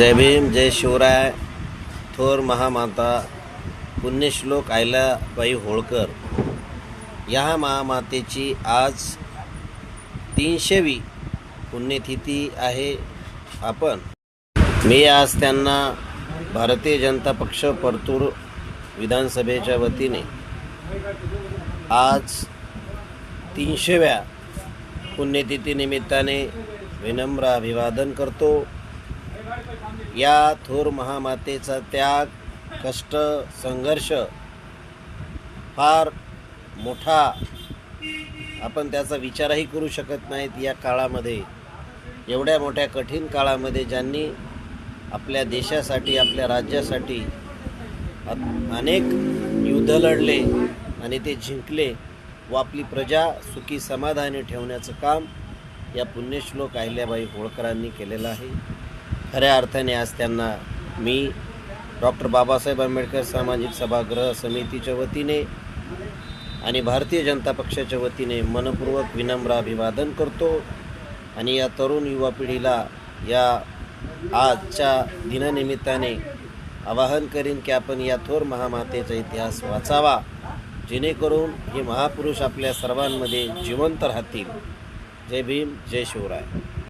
जय भीम जय शिवराय थोर महामाता पुण्यश्लोक आयलाबाई होळकर. या महामातेची आज तीनशेवी पुण्यतिथी आहे आपण. मी आज त्यांना भारतीय जनता पक्ष परतूर विधानसभेच्या वतीने आज तीनशेव्या पुण्यतिथीनिमित्ताने विनम्र अभिवादन करतो. या थोर महामातेचा त्याग कष्ट संघर्ष फार मोठा आपण त्याचा विचारही करू शकत नाहीत या काळामध्ये. एवढ्या मोठ्या कठीण काळामध्ये ज्यांनी आपल्या देशासाठी आपल्या राज्यासाठी अनेक युद्ध लढले आणि ते जिंकले व आपली प्रजा सुखी समाधानी ठेवण्याचं काम या पुण्यश्लोक अहिल्याबाई होळकरांनी केलेलं आहे. खऱ्या अर्थाने आज त्यांना मी डॉक्टर बाबासाहेब आंबेडकर सामाजिक सभागृह समितीच्या वतीने आणि भारतीय जनता पक्षाच्या वतीने मनपूर्वक विनम्र अभिवादन करतो आणि या तरुण युवा पिढीला या आजच्या दिनानिमित्ताने आवाहन करीन की आपण या थोर महामातेचा इतिहास वाचावा जेणेकरून हे महापुरुष आपल्या सर्वांमध्ये जिवंत राहतील. जय भीम जय शिवराय.